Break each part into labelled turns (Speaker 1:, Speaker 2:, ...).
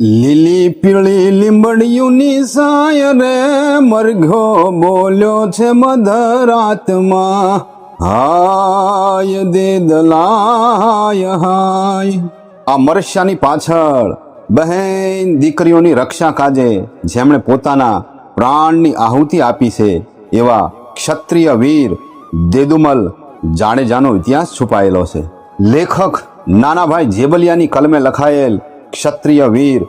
Speaker 1: લીલી પીળી લીંબડિયુંની સાય રે. મરઘો બોલ્યો છે મધરાતમાં હાય દે દલાય, હાય. આ મરસ્યાની પાછળ બહેન દીકરીઓની રક્ષા કાજે જેમણે પોતાના પ્રાણની આહુતિ આપી છે, એવા ક્ષત્રિય વીર દેદુમલ જાણેજાનો ઇતિહાસ છુપાયેલો છે. લેખક નાનાભાઈ જેબલિયાની કલમે લખાયેલ ક્ષત્રિય વીર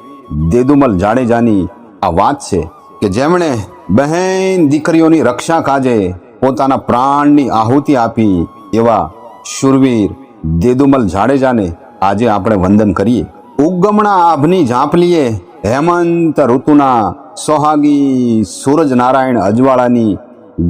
Speaker 1: દેદુમલ જાડેજાની આ વાત છે કે જેમણે બહેન દીકરીઓની રક્ષા કાજે પોતાના પ્રાણની આહુતિ આપી એવા શુરવીર દેદુમલ જાડેજાને આજે આપણે વંદન કરીએ. ઉગમણા આભની ઝાંપલીએ હેમંત ઋતુના સોહાગી સૂરજ નારાયણ અજવાળાની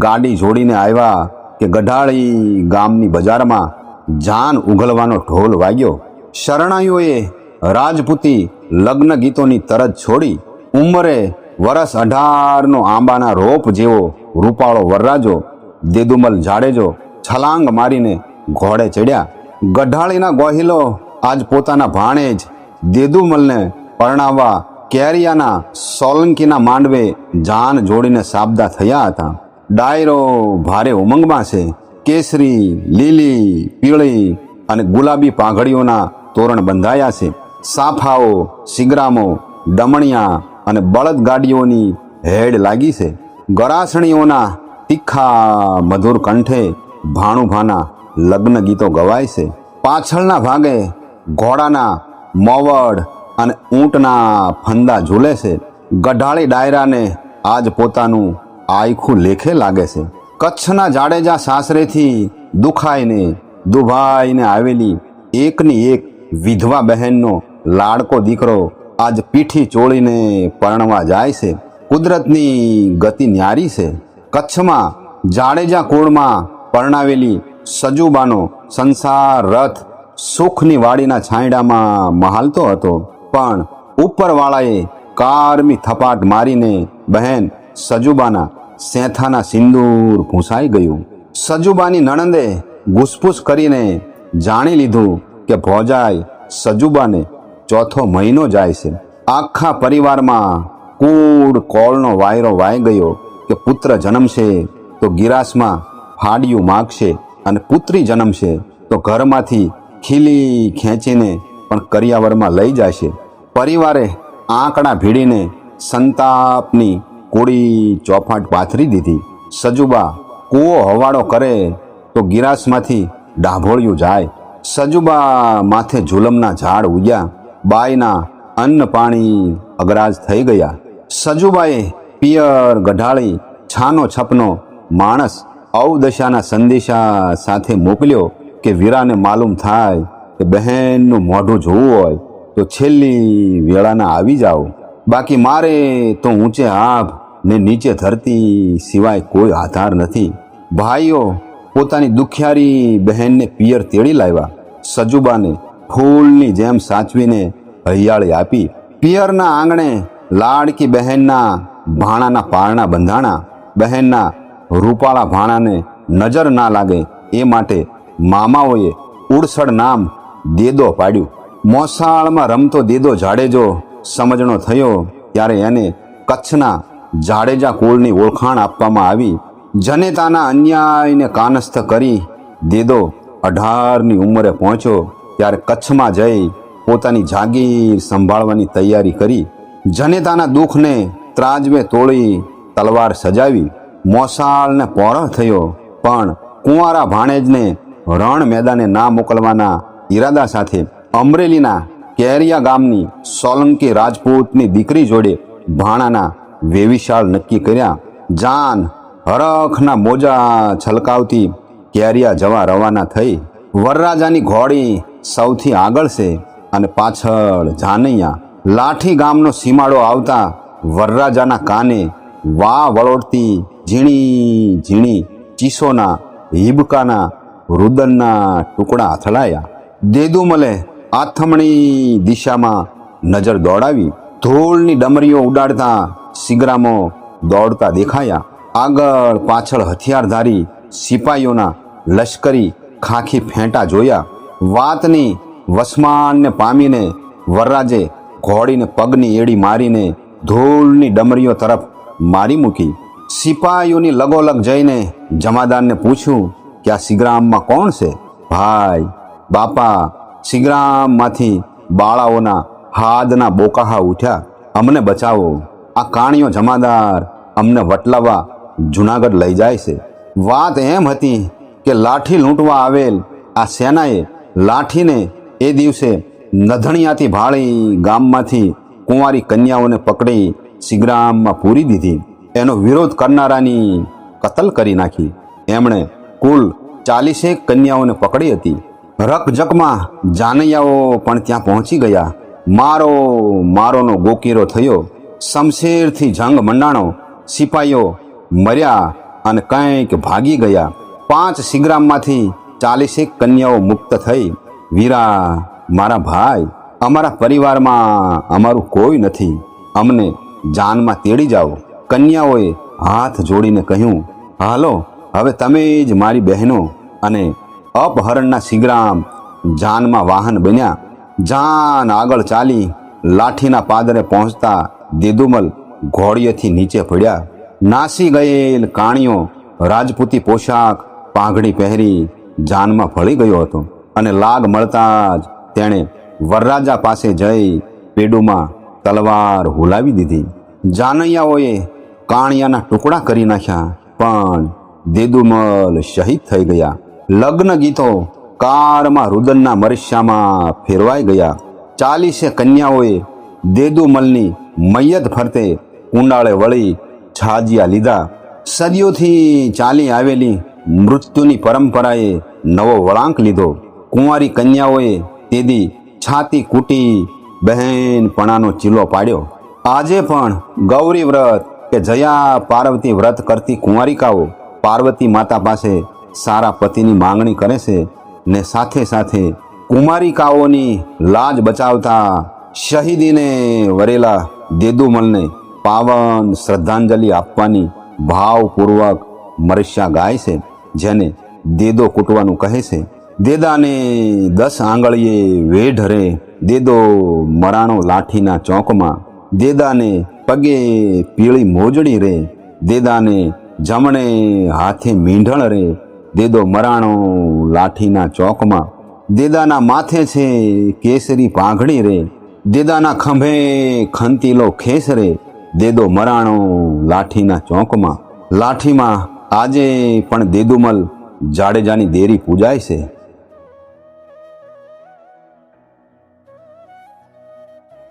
Speaker 1: ગાડી જોડીને આવ્યા કે ગઢાળી ગામની બજારમાં જાન ઉઘલવાનો ઢોલ વાગ્યો. શરણાઈઓએ રાજપૂતી લગ્ન ગીતોની તરજ છોડી ઉંમરે વરસ અઢારનો આંબાના રોપ જેવો રૂપાળો વરરાજો, દેદુમલ જાડેજો છલાંગ મારીને ઘોડે ચડ્યા. ગઢાળીના ગોહિલો આજ પોતાના ભાણેજ, દેદુમલને પરણાવવા કેરિયાના સોલંકીના માંડવે જાન જોડીને સાબદા થયા હતા. ડાયરો ભારે ઉમંગમાં છે. કેસરી, લીલી, પીળી અને ગુલાબી પાઘડીઓના તોરણ બંધાયા છે. સાફાઓ, સિગરામો ડમણિયા અને બળદગાડીઓની હેડ લાગી છે. ગરાસણીઓના તીખા મધુર કંઠે ભાણુભાના લગ્ન ગીતો ગવાય છે. પાછળના ભાગે ઘોડાના મોવડ અને ઊંટના ફંદા ઝૂલે છે. ગઢાળી ડાયરાને આજ પોતાનું આયખું લેખે લાગે છે. કચ્છના જાડેજા સાસરેથી દુખાઈને, દુભાઈને આવેલી એકની એક વિધવા બહેનનો લાડકો દીકરો આજ પીઠી ચોળીને પરણવા જાય છે. કુદરતની ગતિ ન્યારી છે. કચ્છમાં જાડેજા કુળમાં પરણાવેલી સજુબાનો સંસાર રથ સુખની વાડીના છાંયડામાં મહાલતો હતો. પણ ઉપરવાળાએ કારમી થપાટ મારીને બહેન સજુબાના સેથાના સિંદૂર ભૂંસાઈ ગયું. સજુબાની નણંદે ઘૂસપૂસ કરીને જાણી લીધું કે ભોજાય સજુબાને ચોથો મહિનો જાય છે. આખા પરિવારમાં કૂડ કોળનો વાયરો વાઈ ગયો કે પુત્ર જન્મશે તો ગિરાસમાં ફાડિયું માગશે અને પુત્રી જન્મશે તો ઘરમાંથી ખીલી ખેંચીને પણ કરિયાવરમાં લઈ જશે. પરિવારે આંકડા ભીડીને સંતાપની કોળી ચોફાટ પાથરી દીધી. સજુબા કૂવો હવાડો કરે તો ગિરાસમાંથી ડાભોળિયું જાય. સજુબા માથે ઝુલમના ઝાડ ઉગ્યા. બાયના અન્ન પાણી અગરાજ થઈ ગયા. સજુબાએ પિયર ગઢાળી, છાનો છપનો માણસ અવદશાના સંદેશા સાથે મોકલ્યો કે વીરાને માલુમ થાય કે બહેનનું મોઢું જોવું હોય તો છેલ્લી વેળાના આવી જાઓ. બાકી મારે તો ઊંચે આભ ને નીચે ધરતી સિવાય કોઈ આધાર નથી. ભાઈઓ પોતાની દુખિયારી બહેનને પિયર તેડી લાવ્યા. સજુબાને ફૂલની જેમ સાચવીને હૈયાળી આપી. પિયરના આંગણે લાડકી બહેનના ભાણાના પારણા બંધાણા, બહેનના રૂપાળા ભાણાને નજર ના લાગે એ માટે મામાઓએ ઉડસડ નામ દેદો પાડ્યું. મોસાળમાં રમતો દેદો જાડેજો સમજણો થયો ત્યારે એને કચ્છના જાડેજા કુળની ઓળખાણ આપવામાં આવી. જનેતાના અન્યાયને કાનસ્થ કરી દેદો અઢારની ઉંમરે પહોંચ્યો. ત્યારે કચ્છમાં જઈ પોતાની જાગીર સંભાળવાની તૈયારી કરી જનેતાના દુઃખને ત્રાજવે તોળી તલવાર સજાવી. મોસાળને પહોળો થયો, પણ કુંવારા ભાણેજને રણ મેદાને ના મોકલવાના ઈરાદા સાથે અમરેલીના કેરિયા ગામની સોલંકી રાજપૂતની દીકરી જોડે ભાણાના વેવિશાળ નક્કી કર્યા. જાન હરખના મોજા છલકાવતી કેરિયા જવા રવાના થઈ. વરરાજાની ઘોડી સૌથી આગળ છે અને પાછળ જાનૈયા લાઠી ગામનો સીમાડો આવતા વરરાજાના કાને વા વળોડતી ઝીણી ઝીણી ચીસોના, હિબકાના, રુદનના ટુકડા અથડાયા. દેદુમલે આથમણી દિશામાં નજર દોડાવી. ધૂળની ડમરીઓ ઉડાડતા સિગરામો દોડતા દેખાયા. આગળ પાછળ હથિયારધારી સિપાહીઓના લશ્કરી ખાખી ફેંટા જોયા. વાતની વસમાનને પામીને વરરાજે ઘોડીને પગની એડી મારીને ધૂળની ડમરીઓ તરફ મારી મૂકી. સિપાહીઓની લગોલગ જઈને જમાદારને પૂછ્યું કે આ સિગ્રામમાં કોણ છે? ભાઈ, બાપા, સિગ્રામમાંથી બાળાઓના હાદના બોકાહા ઉઠ્યા. અમને બચાવો. આ કાણીઓ જમાદાર અમને વટલાવા જુનાગઢ લઈ જાય છે. વાત એમ હતી કે લાઠી લૂંટવા આવેલ આ સેનાએ લાઠીને એ દિવસે નધણિયાથી ભાળી ગામમાંથી કુંવારી કન્યાઓને પકડી સિગ્રામમાં પૂરી દીધી. એનો વિરોધ કરનારાની કતલ કરી નાખી. એમણે કુલ ચાલીસેક કન્યાઓને પકડી હતી. રકજકમાં જાનૈયાઓ પણ ત્યાં પહોંચી ગયા. મારો મારોનો ગોકીરો થયો. શમશેરથી જંગ મંડાણો, સિપાઈઓ મર્યા અને કંઈક ભાગી ગયા. પાંચ સિગ્રામમાંથી ચાલીસેક કન્યાઓ મુક્ત થઈ. વીરા, મારા ભાઈ, અમારા પરિવારમાં અમારું કોઈ નથી. અમને જાનમાં તેડી જાઓ. કન્યાઓએ હાથ જોડીને કહ્યું, હાલો, હવે તમે જ મારી બહેનો અને અપહરણના સિગ્રામ જાનમાં વાહન બન્યા. જાન આગળ ચાલી લાઠીના પાદરે પહોંચતા દેદુમલ ઘોડીએથી નીચે પડ્યા. નાસી ગયેલ કાણીઓ રાજપૂતી પોશાક પાઘડી પહેરી જાનમાં ફળી ગયો હતો અને લાગ મળતા જ તેણે વરરાજા પાસે જઈ પેડુમાં તલવાર હુલાવી દીધી. જાનૈયાઓએ કાણિયાના ટુકડા કરી નાખ્યા, પણ દેદુમલ શહીદ થઈ ગયા. લગ્ન ગીતો કારમાં રુદનના મરસ્યામાં ફેરવાઈ ગયા. ચાલીસે કન્યાઓએ દેદુમલની મૈયત ફરતે કુંડાળે વળી છાજિયા લીધા. સદીઓથી ચાલી આવેલી મૃત્યુની પરંપરાએ નવો વળાંક લીધો. કુંવારી કન્યાઓએ તેદી છાતી કૂટી બહેનપણાનો ચીલો પાડ્યો. આજે પણ ગૌરી વ્રત કે જયા પાર્વતી વ્રત કરતી કુંવારિકાઓ પાર્વતી માતા પાસે સારા પતિની માંગણી કરે છે ને સાથે સાથે કુમારિકાઓની લાજ બચાવતા શહીદીને વરેલા દેદુમલને પાવન શ્રદ્ધાંજલિ આપવાની ભાવપૂર્વક મરસ્યા ગાય છે, જેને દેદો કૂટવાનું કહે છે. દેદાને દસ આંગળીએ વેઢરે દેદો મરાણો લાઠીના ચોકમાં. દેદાને પગે પીળી મોજડી રે. દેદાને જમણે હાથે મીંઢણ રે. દેદો મરાણો લાઠીના ચોકમાં. દેદાના માથે છે કેસરી પાઘડી રે. દેદાના ખંભે ખંતીલો ખેસ રે. દેદો મરાણો લાઠીના ચોકમાં. લાઠીમાં આજે પણ દેદુમલ જાડેજાની દેરી પૂજાય છે